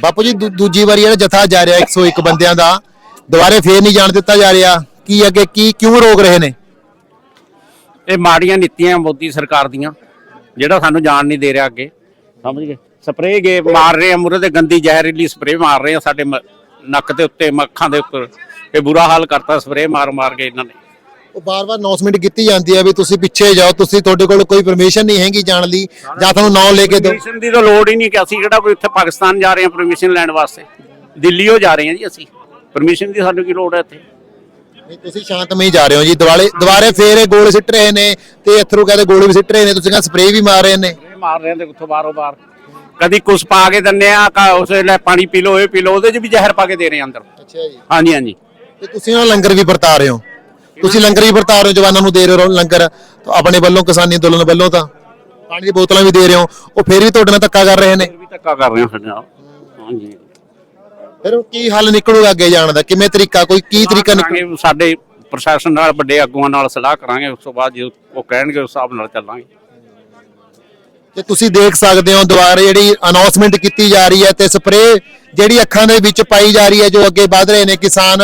ਬਾਪੂ ਜੀ, ਦੂ- ਦੂਜੀ ਵਾਰੀ ਜਿਹੜਾ ਜਥਾ ਜਾ ਰਿਹਾ 101 ਬੰਦਿਆਂ ਦਾ। ਦੁਬਾਰੇ ਫੇਰ ਨਹੀਂ ਜਾਣ ਦਿੱਤਾ ਜਾ ਰਿਹਾ। ਕੀ ਅੱਗੇ ਕੀ, ਕਿਉਂ ਰੋਕ ਰਹੇ ਨੇ? ਇਹ ਮਾੜੀਆਂ ਨੀਤੀਆਂ ਮੋਦੀ ਸਰਕਾਰ ਦੀਆਂ, ਜਿਹੜਾ ਸਾਨੂੰ ਜਾਣ ਨਹੀਂ ਦੇ ਰਿਹਾ ਅੱਗੇ। ਸਮਝ ਗਏ? ਸਪਰੇਅ ਗੇ ਮਾਰ ਰਹੇ ਆ ਮੂਰੇ ਤੇ ਗੰਦੀ ਜ਼ਹਿਰੀਲੀ ਸਪਰੇਅ ਮਾਰ ਰਹੇ ਆ ਸਾਡੇ ਮ- ਨੱਕ ਦੇ ਉੱਤੇ, ਮੱਖਾਂ ਦੇ ਉੱਪਰ। ਇਹ ਬੁਰਾ ਹਾਲ ਕਰਤਾ ਸਪਰੇਅ ਮਾਰ ਮਾਰ ਕੇ ਇਹਨਾਂ ਨੇ। ਉਹ ਬਾਰ-ਬਾਰ ਅਨਾਉਂਸਮੈਂਟ ਕੀਤੀ ਜਾਂਦੀ ਹੈ ਵੀ ਤੁਸੀਂ ਪਿੱਛੇ ਜਾਓ ਤੁਸੀਂ ਤੁਹਾਡੇ ਕੋਲ ਕੋਈ ਪਰਮਿਸ਼ਨ ਨਹੀਂ ਹੈਗੀ ਜਾਣ ਲਈ ਜਾਂ ਤੁਹਾਨੂੰ ਨਾਂ ਲੈ ਕੇ ਦਿਓ। ਪਰਮਿਸ਼ਨ ਦੀ ਤਾਂ ਲੋੜ ਹੀ ਨਹੀਂ ਕਿ ਅਸੀਂ ਕਿਹੜਾ ਕੋਈ ਉੱਥੇ ਪਾਕਿਸਤਾਨ ਜਾ ਰਹੇ ਹਾਂ ਪਰਮਿਸ਼ਨ ਲੈਣ ਵਾਸਤੇ। ਦਿੱਲੀੋਂ ਜਾ ਰਹੇ ਹਾਂ ਜੀ ਅਸੀਂ। ਪਰਮਿਸ਼ਨ ਦੀ ਸਾਨੂੰ ਕੀ ਲੋੜ ਹੈ ਇੱਥੇ? ਨਹੀਂ ਤੁਸੀਂ ਸ਼ਾਂਤਮਈ ਜਾ ਰਹੇ ਹੋ ਜੀ। ਦਿਵਾਲੇ ਦੁਬਾਰੇ ਫੇਰ ਇਹ ਗੋਲੇ ਸਿੱਟ ਰਹੇ ਨੇ ਤੇ ਅਥਰੂ ਕਹਿੰਦੇ ਗੋਲੇ ਵੀ ਸਿੱਟ ਰਹੇ ਨੇ ਤੁਸੀਂ ਕਹਿੰਦੇ ਸਪਰੇਅ ਵੀ ਮਾਰ ਰਹੇ ਨੇ। ਇਹ ਮਾਰ ਰਹੇ ਆ ਤੇ ਉੱਥੋਂ ਬਾਹਰੋਂ ਬਾਹਰ। ਕਦੀ ਕੁਛ ਪਾ ਕੇ ਦਿੰਨੇ ਆ ਕਾ ਉਸ ਵੇਲੇ ਪਾਣੀ ਪੀ ਲਓ ਇਹ ਪੀ ਲਓ ਉਹਦੇ 'ਚ ਵੀ ਜ਼ਹਿਰ ਪਾ ਕੇ ਦੇ ਰਹੇ ਆ ਅੰਦਰ। ਅੱਛਾ ਜੀ। ਹਾਂਜੀ ਹਾਂਜੀ। ਤੇ ਤੁਸੀਂ ਉਹਨਾਂ ਲੰਗਰ ਵੀ ਵਰਤਾ ਰਹੇ ਹੋ? ਤੁਸੀਂ ਲੰਗਰ ਵੀ ਵਰਤਾ ਰਹੇ ਹੋ ਜਵਾਨਾਂ ਨੂੰ ਦੇ ਰਹੇ ਹੋ ਲੰਗਰ। ਆਪਣੇ ਵੱਲੋਂ ਕਿਸਾਨੀ ਅੰਦੋਲਨ ਵੱਲੋਂ ਤਾਂ ਪਾਣੀ ਦੀ ਬੋਤਲਾਂ ਵੀ ਦੇ ਰਹੇ ਹੋ। ਉਹ ਫੇਰ ਵੀ ਤੁਹਾਡੇ ਨਾਲ ਧੱਕਾ ਕਰ ਰਹੇ ਨੇ? ਵੀ ਧੱਕਾ ਕਰ ਰਹੇ ਆ ਸਾਡੇ ਨਾਲ। ਹਾਂਜੀ। ਫਿਰ ਕੀ ਹੱਲ ਨਿਕਲੂਗਾ ਅੱਗੇ ਜਾਣ ਦਾ? ਕਿਵੇਂ ਤਰੀਕਾ? ਕੋਈ ਕੀ ਤਰੀਕਾ ਨਿਕਲ ਸਾਡੇ ਪ੍ਰਸ਼ਾਸਨ ਨਾਲ ਵੱਡੇ ਆਗੂਆਂ ਨਾਲ ਸਲਾਹ ਕਰਾਂਗੇ। ਉਸ ਤੋਂ ਬਾਅਦ ਜੇ ਉਹ ਕਹਿਣਗੇ ਉਸ ਹਿਸਾਬ ਨਾਲ ਚੱਲਾਂਗੇ। ਤੇ ਤੁਸੀਂ ਦੇਖ ਸਕਦੇ ਹੋ ਦੁਬਾਰਾ ਜਿਹੜੀ ਅਨਾਉਂਸਮੈਂਟ ਕੀਤੀ ਜਾ ਰਹੀ ਹੈ ਤੇ ਸਪਰੇਅ ਜਿਹੜੀ ਅੱਖਾਂ ਦੇ ਵਿੱਚ ਪਾਈ ਜਾ ਰਹੀ ਹੈ ਜੋ ਅੱਗੇ ਵਧ ਰਹੇ ਨੇ ਕਿਸਾਨ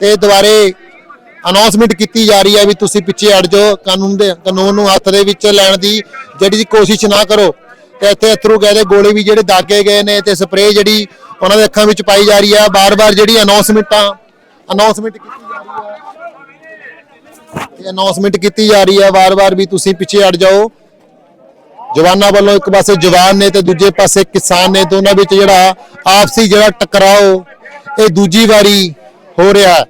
ਤੇ ਦੁਬਾਰੇ ਅਨਾਉਂਸਮੈਂਟ ਕੀਤੀ ਜਾ ਰਹੀ ਹੈ ਵੀ ਤੁਸੀਂ ਪਿੱਛੇ ਹਟ ਜਾਓ, ਕਾਨੂੰਨ ਦੇ ਕਾਨੂੰਨ ਨੂੰ ਹੱਥ ਦੇ ਵਿੱਚ ਲੈਣ ਦੀ ਜਿਹੜੀ ਦੀ ਕੋਸ਼ਿਸ਼ ਨਾ ਕਰੋ। ਤੇ ਇੱਥੇ ਅਥਰੂ ਕਹਿੰਦੇ ਗੋਲੇ ਵੀ ਜਿਹੜੇ ਦਾਗੇ ਗਏ ਨੇ ਤੇ ਸਪਰੇਅ ਜਿਹੜੀ ਉਹਨਾਂ ਦੇ ਅੱਖਾਂ ਵਿੱਚ ਪਾਈ ਜਾ ਰਹੀ ਹੈ। ਬਾਰ-ਬਾਰ ਜਿਹੜੀ ਅਨਾਉਂਸਮੈਂਟਾਂ ਅਨਾਉਂਸਮੈਂਟ ਕੀਤੀ ਜਾ ਰਹੀ ਹੈ। ਤੇ ਅਨਾਉਂਸਮੈਂਟ ਕੀਤੀ ਜਾ ਰਹੀ ਹੈ। ਵਾਰ-ਵਾਰ ਵੀ ਤੁਸੀਂ ਪਿੱਛੇ ਹਟ ਜਾਓ। ਜਵਾਨਾਂ ਵੱਲੋਂ ਇੱਕ ਪਾਸੇ ਜਵਾਨ ਨੇ ਤੇ ਦੂਜੇ ਪਾਸੇ ਕਿਸਾਨ ਨੇ। ਦੋਨਾਂ ਵਿੱਚ ਜਿਹੜਾ ਆਪਸੀ ਜਿਹੜਾ ਟਕਰਾਓ, ਇਹ ਦੂਜੀ ਵਾਰੀ ਹੋ ਰਿਹਾ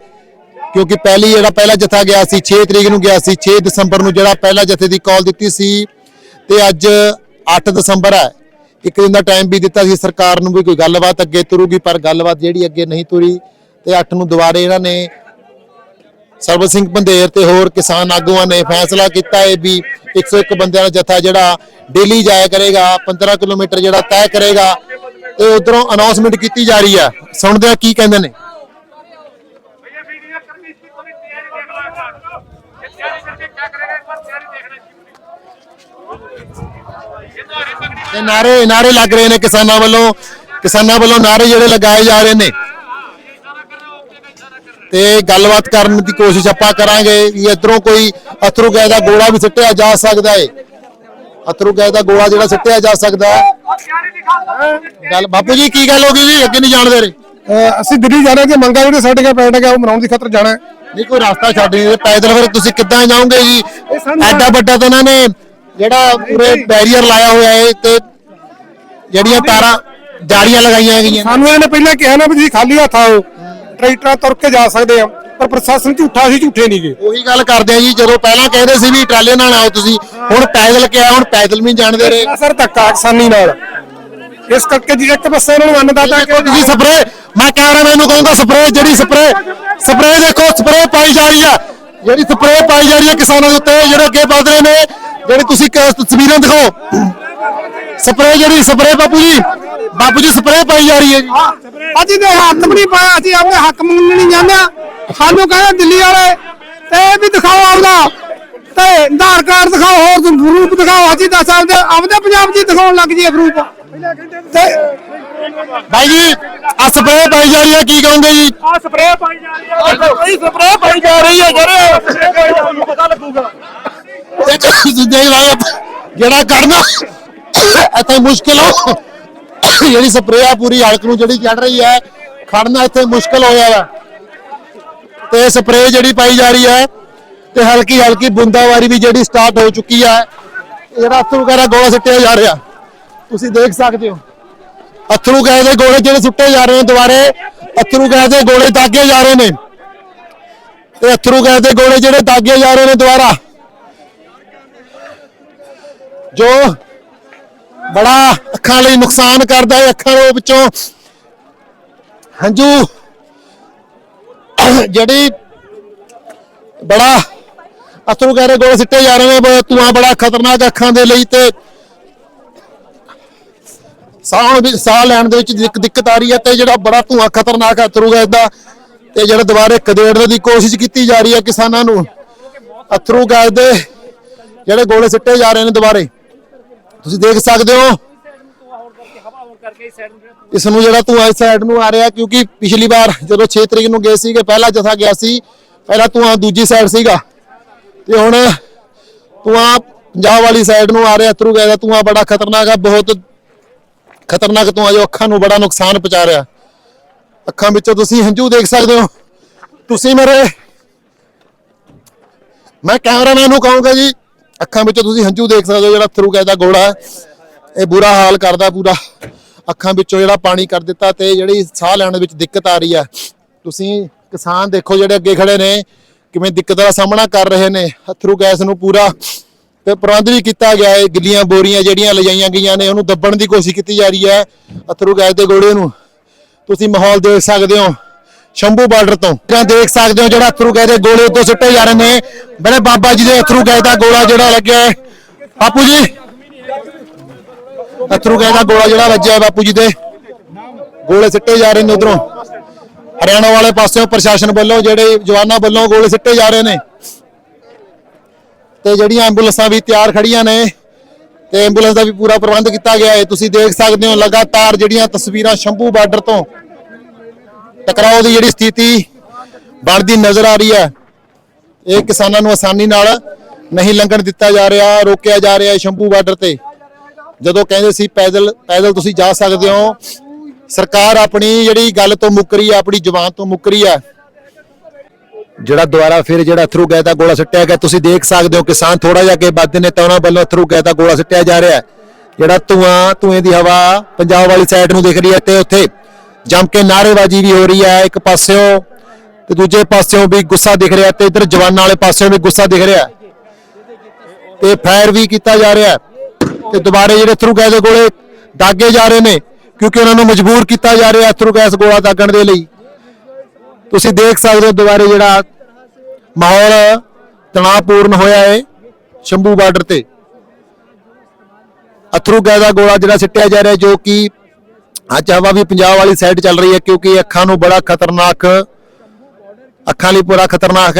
ਕਿਉਂਕਿ ਪਹਿਲੀ ਜਿਹੜਾ ਪਹਿਲਾ ਜਥਾ ਗਿਆ ਸੀ 6 ਤਰੀਕ ਨੂੰ ਗਿਆ ਸੀ 6 ਦਸੰਬਰ ਨੂੰ ਜਿਹੜਾ ਪਹਿਲਾ ਜਥੇ ਦੀ ਕਾਲ ਦਿੱਤੀ ਸੀ ਤੇ ਅੱਜ 8 ਦਸੰਬਰ ਹੈ। ਇੱਕ ਦਿਨ ਦਾ ਟਾਈਮ ਵੀ ਦਿੱਤਾ ਸੀ, ਸਰਕਾਰ ਨੂੰ ਵੀ ਕੋਈ ਗੱਲਬਾਤ ਅੱਗੇ ਤੁਰੂਗੀ, ਪਰ ਗੱਲਬਾਤ ਜਿਹੜੀ ਅੱਗੇ ਨਹੀਂ ਤੁਰੀ ਤੇ 8 ਨੂੰ ਦੁਬਾਰੇ ਇਹਨਾਂ ਨੇ ਸਰਬਤ ਸਿੰਘ ਬੰਦੇਰ ਤੇ ਹੋਰ ਕਿਸਾਨ ਆਗੂਆਂ ਨੇ ਫੈਸਲਾ ਕੀਤਾ ਹੈ ਵੀ 101 ਬੰਦਿਆਂ ਦਾ ਜਥਾ ਜਿਹੜਾ ਡੇਲੀ ਜਾਇਆ ਕਰੇਗਾ 15 ਕਿਲੋਮੀਟਰ ਜਿਹੜਾ ਤੈਅ ਕਰੇਗਾ ਤੇ ਉਧਰੋਂ ਅਨਾਉਂਸਮੈਂਟ ਕੀਤੀ ਜਾ ਰਹੀ ਹੈ। ਸੁਣਦੇ ਆ ਕੀ ਕਹਿੰਦੇ ਨੇ। ਤੇ ਨਾਰੇ ਨਾਰੇ ਲੱਗ ਰਹੇ ਨੇ ਕਿਸਾਨਾਂ ਵੱਲੋਂ ਕਿਸਾਨਾਂ ਵੱਲੋਂ ਨਾਰੇ ਜਿਹੜੇ ਲਗਾਏ ਜਾ ਰਹੇ ਨੇ। ਤੇ ਗੱਲਬਾਤ ਕਰਨ ਦੀ ਕੋਸ਼ਿਸ਼ ਆਪਾਂ ਕਰਾਂਗੇ ਵੀ ਇਧਰੋਂ ਕੋਈ ਅਥਰੂ ਗੈਸ ਦਾ ਗੋਲਾ ਵੀ ਸਿੱਟਿਆ ਜਾ ਸਕਦਾ ਏ। ਅਥਰੂ ਗੈਸ ਦਾ ਗੋਲਾ ਜਿਹੜਾ ਸਿੱਟਿਆ ਜਾ ਸਕਦਾ ਗੱਲ ਬਾਪੂ ਜੀ ਕੀ ਗੱਲ ਹੋ ਗਈ ਜੀ? ਅੱਗੇ ਨਹੀਂ ਜਾਣਦੇ ਰੇ ਅਸੀਂ ਦਿੱਲੀ ਜਾਣਾ ਕਿ ਮੰਗਾ ਜਿਹੜੇ ਸਾਡੇ ਕੋਲ ਪੈਟ ਗਿਆ ਉਹ ਮਨਾਉਣ ਦੀ ਖਤਰ ਜਾਣਾ ਨਹੀਂ ਕੋਈ ਰਸਤਾ ਛੱਡ ਨਹੀਂ ਪੈਦਲ ਫਿਰ ਤੁਸੀਂ ਕਿੱਦਾਂ ਜਾਓਗੇ ਜੀ? ਐਡਾ ਵੱਡਾ ਤਾਂ ਉਹਨਾਂ ਨੇ ਜਿਹੜਾ ਪੂਰੇ ਬੈਰੀਅਰ ਲਾਇਆ ਹੋਇਆ ਹੈ ਤੇ ਜਿਹੜੀਆਂ ਤਾਰਾਂ ਜਾਲੀਆਂ ਲਗਾਈਆਂ ਗਈਆਂ ਸਾਨੂੰ ਇਹਨੇ ਪਹਿਲਾਂ ਕਿਹਾ ਨਾ ਵੀ ਤੁਸੀਂ ਖਾਲੀ ਹੱਥ ਆਓ ਟਰੈਕਟਰਾਂ ਤੁਰ ਕੇ ਜਾ ਸਕਦੇ ਆ ਪਰ ਪ੍ਰਸ਼ਾਸਨ ਝੂਠਾ ਸੀ ਝੂਠੇ ਨਹੀਂਗੇ ਉਹੀ ਗੱਲ ਕਰਦੇ ਆ ਜੀ ਜਦੋਂ ਪਹਿਲਾਂ ਕਹਿੰਦੇ ਸੀ ਵੀ ਟਰਾਲੇ ਨਾਲ ਆਓ ਤੁਸੀਂ ਹੁਣ ਪੈਦਲ ਕਿਹਾ ਹੁਣ ਪੈਦਲ ਵੀ ਜਾਣਦੇ ਰਹੇ। ਸਰ ਧੱਕਾ ਕਿਸਾਨੀ ਨਾਲ। ਇਸ ਕਰਕੇ ਜੀ ਇੱਕ ਪਾਸੇ ਇਹਨਾਂ ਨੂੰ ਅੰਨਦਾਤਾ ਦੇਖੋ ਤੁਸੀਂ ਸਪਰੇ ਮੈਂ ਕੈਮਰਾਮੈਨ ਨੂੰ ਕਹੂੰਗਾ ਸਪਰੇ ਜਿਹੜੀ ਸਪਰੇ ਸਪਰੇ ਦੇਖੋ ਸਪਰੇ ਪਾਈ ਜਾ ਰਹੀ ਆ। ਜਿਹੜੀ ਸਪਰੇ ਪਾਈ ਜਾ ਰਹੀ ਹੈ ਕਿਸਾਨਾਂ ਦੇ ਉੱਤੇ ਜਿਹੜੇ ਅੱਗੇ ਵਧ ਰਹੇ ਨੇ ਜਿਹੜੀ ਤੁਸੀਂ ਤਸਵੀਰਾਂ ਦਿਖਾਓ। ਸਪਰੇ ਜਿਹੜੀ ਸਪਰੇ ਬਾਪੂ ਜੀ। ਬਾਪੂ ਜੀ ਸਪਰੇ ਪਾਈ ਜਾ ਰਹੀ ਹੈ ਜੀ। ਅਸੀਂ ਤੇ ਹੱਥ ਵੀ ਨਹੀਂ ਪਾਇਆ ਅਸੀਂ ਆਪਣੇ ਹੱਕ ਮੰਗਣ ਨਹੀਂ ਜਾਂਦੇ ਸਾਨੂੰ ਕਹਿੰਦੇ ਦਿੱਲੀ ਵਾਲੇ ਤੇ ਇਹ ਵੀ ਦਿਖਾਓ ਆਪਦਾ। ਤੇ ਆਧਾਰ ਕਾਰਡ ਦਿਖਾਓ ਹੋਰ ਰੂਪ ਦਿਖਾਓ। ਅਸੀਂ ਦੱਸ ਆਪਦੇ ਆਪਦੇ ਪੰਜਾਬ ਜੀ ਦਿਖਾਉਣ ਲੱਗ ਜੀ ਰੂਪ। ਭਾਈ ਜੀ ਆ ਸਪਰੇ ਪਾਈ ਜਾ ਰਹੀ ਹੈ ਕੀ ਕਹੋਗੇ ਜੀ? ਆ ਸਪਰੇ ਪਾਈ ਜਾ ਰਹੀ ਹੈ। ਸਪਰੇ ਪਾਈ ਜਾ ਰਹੀ ਹੈ ਜਰੇ ਪਤਾ ਲੱਗੂਗਾ ਤੇ ਤੁਸੀਂ ਦੇਖ ਜਿਹੜਾ ਕਰਨਾ, ਇੱਥੇ ਮੁਸ਼ਕਿਲ ਹੋ। ਜਿਹੜੀ ਸਪਰੇਅ ਆ ਪੂਰੀ ਹਲਕ ਨੂੰ, ਜਿਹੜੀ ਚੜ ਰਹੀ ਹੈ, ਖੜਨਾ ਇੱਥੇ ਮੁਸ਼ਕਿਲ ਹੋਇਆ ਵਾ। ਤੇ ਸਪਰੇਅ ਜਿਹੜੀ ਪਾਈ ਜਾ ਰਹੀ ਹੈ, ਤੇ ਹਲਕੀ ਹਲਕੀ ਬੁੰਦਾਵਾਰੀ ਵੀ ਜਿਹੜੀ ਸਟਾਰਟ ਹੋ ਚੁੱਕੀ ਹੈ ਜਿਹੜਾ ਅਥਰੂ ਵਗੈਰਾ ਗੋਲਾ ਸਿੱਟਿਆ ਜਾ ਰਿਹਾ ਤੁਸੀਂ ਦੇਖ ਸਕਦੇ ਹੋ। ਅਥਰੂ ਗੈਸ ਦੇ ਗੋਲੇ ਜਿਹੜੇ ਸੁੱਟੇ ਜਾ ਰਹੇ ਨੇ ਦੁਬਾਰੇ, ਅਥਰੂ ਗੈਸ ਦੇ ਗੋਲੇ ਦਾਗੇ ਜਾ ਰਹੇ ਨੇ। ਤੇ ਅਥਰੂ ਗੈਸ ਦੇ ਗੋਲੇ ਜਿਹੜੇ ਦਾਗੇ ਜਾ ਰਹੇ ਨੇ ਦੁਬਾਰਾ ਜੋ ਬੜਾ ਅੱਖਾਂ ਲਈ ਨੁਕਸਾਨ ਕਰਦਾ ਹੈ ਅੱਖਾਂ ਦੇ ਵਿੱਚੋਂ। ਹੰਝੂ, ਜਿਹੜੀ ਬੜਾ ਅਥਰੂ ਗੈਰੇ ਗੋਲੇ ਸਿੱਟੇ ਜਾ ਰਹੇ ਨੇ ਬ- ਧੂੰਆਂ, ਬੜਾ ਖਤਰਨਾਕ ਅੱਖਾਂ ਦੇ ਲਈ ਤੇ ਸਾਹ ਵੀ ਸਾਹ ਲੈਣ ਦੇ ਵਿੱਚ ਦਿੱਕਤ ਆ ਰਹੀ ਹੈ ਤੇ ਜਿਹੜਾ ਬੜਾ ਧੂੰਆਂ, ਖਤਰਨਾਕ ਹੈ ਅਥਰੂ ਗੈਸ ਦਾ ਤੇ ਜਿਹੜਾ ਦੁਬਾਰੇ ਕਦੇੜਨ ਦੀ ਕੋਸ਼ਿਸ਼ ਕੀਤੀ ਜਾ ਰਹੀ ਹੈ ਕਿਸਾਨਾਂ ਨੂੰ। ਅਥਰੂ ਗੈਸ ਦੇ ਜਿਹੜੇ ਗੋਲੇ ਸਿੱਟੇ ਜਾ ਰਹੇ ਨੇ ਦੁਬਾਰੇ। ਤੁਸੀਂ ਦੇਖ ਸਕਦੇ ਹੋ। ਇਸ ਨੂੰ ਜਿਹੜਾ ਤੂੰ ਇਸ ਸਾਈਡ ਨੂੰ ਆ ਰਿਹਾ, ਕਿਉਂਕਿ ਪਿਛਲੀ ਵਾਰ ਜਦੋਂ 6 ਤਰੀਕ ਨੂੰ ਗਏ ਸੀਗੇ, ਪਹਿਲਾ ਜਥਾ ਗਿਆ ਸੀ, ਪਹਿਲਾਂ ਤੂੰ ਦੂਜੀ ਸਾਈਡ ਸੀਗਾ। ਤੇ ਹੁਣ ਤੂੰ ਪੰਜਾਬ ਵਾਲੀ ਸਾਈਡ ਨੂੰ ਆ ਰਿਹਾ ਥਰੂ ਗਿਆ ਤੂੰ ਬੜਾ ਖਤਰਨਾਕ ਆ, ਬਹੁਤ ਖਤਰਨਾਕ ਤੂੰ ਜੋ ਅੱਖਾਂ ਨੂੰ ਬੜਾ ਨੁਕਸਾਨ ਪਹੁੰਚਾ ਰਿਹਾ। ਅੱਖਾਂ ਵਿੱਚੋਂ ਤੁਸੀਂ ਹੰਝੂ ਦੇਖ ਸਕਦੇ ਹੋ। ਤੁਸੀਂ ਮੇਰੇ ਮੈਂ ਕੈਮਰਾਮੈਨ ਨੂੰ ਕਹੂੰਗਾ ਜੀ ਅੱਖਾਂ ਵਿੱਚੋਂ ਤੁਸੀਂ ਹੰਝੂ ਦੇਖ ਸਕਦੇ ਹੋ ਜਿਹੜਾ ਥਰੂ ਗੈਸ ਦਾ ਗੋਲਾ ਹੈ। ਇਹ ਬੁਰਾ ਹਾਲ ਕਰਦਾ ਪੂਰਾ। ਅੱਖਾਂ ਵਿੱਚੋਂ ਜਿਹੜਾ ਪਾਣੀ ਕਰ ਦਿੱਤਾ ਤੇ ਜਿਹੜੀ ਸਾਹ ਲੈਣ ਵਿੱਚ ਦਿੱਕਤ ਆ ਰਹੀ ਹੈ। ਤੁਸੀਂ ਕਿਸਾਨ ਦੇਖੋ ਜਿਹੜੇ ਅੱਗੇ ਖੜੇ ਨੇ, ਕਿਵੇਂ ਦਿੱਕਤ ਦਾ ਸਾਹਮਣਾ ਕਰ ਰਹੇ ਨੇ। ਅਥਰੂ ਗੈਸ ਨੂੰ ਪੂਰਾ ਤੇ ਪ੍ਰਬੰਧ ਵੀ ਕੀਤਾ ਗਿਆ ਹੈ। ਗਿੱਲੀਆਂ ਬੋਰੀਆਂ ਜਿਹੜੀਆਂ ਲਿਜਾਈਆਂ ਗਈਆਂ ਨੇ, ਉਹਨੂੰ ਦੱਬਣ ਦੀ ਕੋਸ਼ਿਸ਼ ਕੀਤੀ ਜਾ ਰਹੀ ਹੈ। ਅਥਰੂ ਗੈਸ ਦੇ ਗੋਲੇ ਨੂੰ। ਤੁਸੀਂ ਮਾਹੌਲ ਦੇਖ ਸਕਦੇ ਹੋ। ਸ਼ੰਭੂ ਬਾਰਡਰ ਤੋਂ। ਜਾਂ ਦੇਖ ਸਕਦੇ ਹੋ ਜਿਹੜਾ ਅਥਰੂ ਗੈਸ ਦੇ ਗੋਲੇ ਉੱਤੋਂ ਸਿੱਟੇ ਜਾ ਰਹੇ ਨੇ। ਬੜੇ ਬਾਬਾ ਜੀ ਦੇ ਅਥਰੂ ਗੈਸ ਦਾ ਗੋਲਾ ਜਿਹੜਾ ਲੱਗਿਆ ਹੈ। ਬਾਪੂ ਜੀ। ਅਥਰੂ ਗੈਸ ਦਾ ਗੋਲਾ ਜਿਹੜਾ ਵੱਜਿਆ ਹੈ ਬਾਪੂ ਜੀ ਦੇ। ਗੋਲੇ ਸਿੱਟੇ ਜਾ ਰਹੇ ਨੇ ਉਧਰੋਂ। ਹਰਿਆਣਾ ਵਾਲੇ ਪਾਸਿਓਂ ਪ੍ਰਸ਼ਾਸਨ ਵੱਲੋਂ, ਜਿਹੜੇ ਜਵਾਨਾਂ ਵੱਲੋਂ ਗੋਲੇ ਸਿੱਟੇ ਜਾ ਰਹੇ ਨੇ। ਤੇ ਜਿਹੜੀਆਂ ਐਂਬੂਲੈਂਸਾਂ ਵੀ ਤਿਆਰ ਖੜੀਆਂ ਨੇ, ਤੇ ਐਂਬੂਲੈਂਸ ਦਾ ਵੀ ਪੂਰਾ ਪ੍ਰਬੰਧ ਕੀਤਾ ਗਿਆ ਹੈ। ਤੁਸੀਂ ਦੇਖ ਸਕਦੇ ਹੋ ਲਗਾਤਾਰ ਜਿਹੜੀਆਂ ਤਸਵੀਰਾਂ ਸ਼ੰਭੂ ਬਾਰਡਰ ਤੋਂ ਟਕਰਾਓ ਦੀ ਜਿਹੜੀ ਸਥਿਤੀ ਬਣਦੀ ਨਜ਼ਰ ਆ ਰਹੀ ਹੈ। ਇਹ ਕਿਸਾਨਾਂ ਨੂੰ ਆਸਾਨੀ ਨਾਲ ਨਹੀਂ ਲੰਘਣ ਦਿੱਤਾ ਜਾ ਰਿਹਾ, ਰੋਕਿਆ ਜਾ ਰਿਹਾ ਸ਼ੰਭੂ ਬਾਰਡਰ ਤੇ। ਜਦੋਂ ਕਹਿੰਦੇ ਸੀ, ਪੈਦਲ ਪੈਦਲ ਤੁਸੀਂ ਜਾ ਸਕਦੇ ਹੋ। ਸਰਕਾਰ ਆਪਣੀ ਜਿਹੜੀ ਗੱਲ ਤੋਂ ਮੁੱਕਰੀ ਹੈ, ਆਪਣੀ ਜ਼ੁਬਾਨ ਤੋਂ ਮੁੱਕਰੀ ਹੈ। ਜਿਹੜਾ ਦੁਬਾਰਾ ਫਿਰ ਜਿਹੜਾ ਅਥਰੂ ਗਏ ਦਾ ਗੋਲਾ ਸਿੱਟਿਆ ਗਿਆ, ਤੁਸੀਂ ਦੇਖ ਸਕਦੇ ਹੋ ਕਿਸਾਨ ਥੋੜਾ ਜਿਹਾ ਅੱਗੇ ਵੱਧਦੇ ਨੇ, ਤਾਂ ਉਹਨਾਂ ਵੱਲੋਂ ਅਥਰੂ ਗਏ ਦਾ ਗੋਲਾ ਸਿੱਟਿਆ ਜਾ ਰਿਹਾ ਜਿਹੜਾ ਧੂਆਂ, ਧੂਏ ਦੀ ਹਵਾ ਪੰਜਾਬ ਵਾਲੀ ਸਾਈਡ ਨੂੰ ਦਿਖ ਰਹੀ ਹੈ ਤੇ ਉੱਥੇ ਜੰਮ ਕੇ ਨਾਅਰੇਬਾਜ਼ੀ ਵੀ ਹੋ ਰਹੀ ਹੈ, ਇੱਕ ਪਾਸਿਓਂ ਤੇ ਦੂਜੇ ਪਾਸਿਓਂ ਵੀ ਗੁੱਸਾ ਦਿਖ ਰਿਹਾ ਤੇ ਇਧਰ ਜਵਾਨਾਂ ਵਾਲੇ ਪਾਸਿਓਂ ਵੀ ਗੁੱਸਾ ਦਿਖ ਰਿਹਾ। ਤੇ ਫਾਇਰ ਵੀ ਕੀਤਾ ਜਾ ਰਿਹਾ। ਤੇ ਦੁਬਾਰੇ ਜਿਹੜੇ ਥਰੂ ਗੈਸ ਦੇ ਗੋਲੇ ਦਾਗੇ ਜਾ ਰਹੇ ਨੇ, ਕਿਉਂਕਿ ਉਹਨਾਂ ਨੂੰ ਮਜਬੂਰ ਕੀਤਾ ਜਾ ਰਿਹਾ ਅਥਰੂ ਗੈਸ ਗੋਲਾ ਦਾਗਣ ਦੇ ਲਈ। ਤੁਸੀਂ ਦੇਖ ਸਕਦੇ ਹੋ ਦੁਬਾਰੇ ਜਿਹੜਾ ਮਾਹੌਲ ਤਣਾਅਪੂਰਨ ਹੋਇਆ ਹੈ ਸ਼ੰਭੂ ਬਾਰਡਰ ਤੇ। ਅਥਰੂ ਗੈਸ ਦਾ ਗੋਲਾ ਜਿਹੜਾ ਸਿੱਟਿਆ ਜਾ ਰਿਹਾ ਜੋ ਕਿ ਅੱਜ ਹਵਾ ਵੀ ਪੰਜਾਬ ਵਾਲੀ ਸਾਈਡ ਚੱਲ ਰਹੀ ਹੈ ਕਿਉਂਕਿ ਅੱਖਾਂ ਨੂੰ ਬੜਾ ਖਤਰਨਾਕ, ਅੱਖਾਂ ਲਈ ਪੂਰਾ ਖਤਰਨਾਕ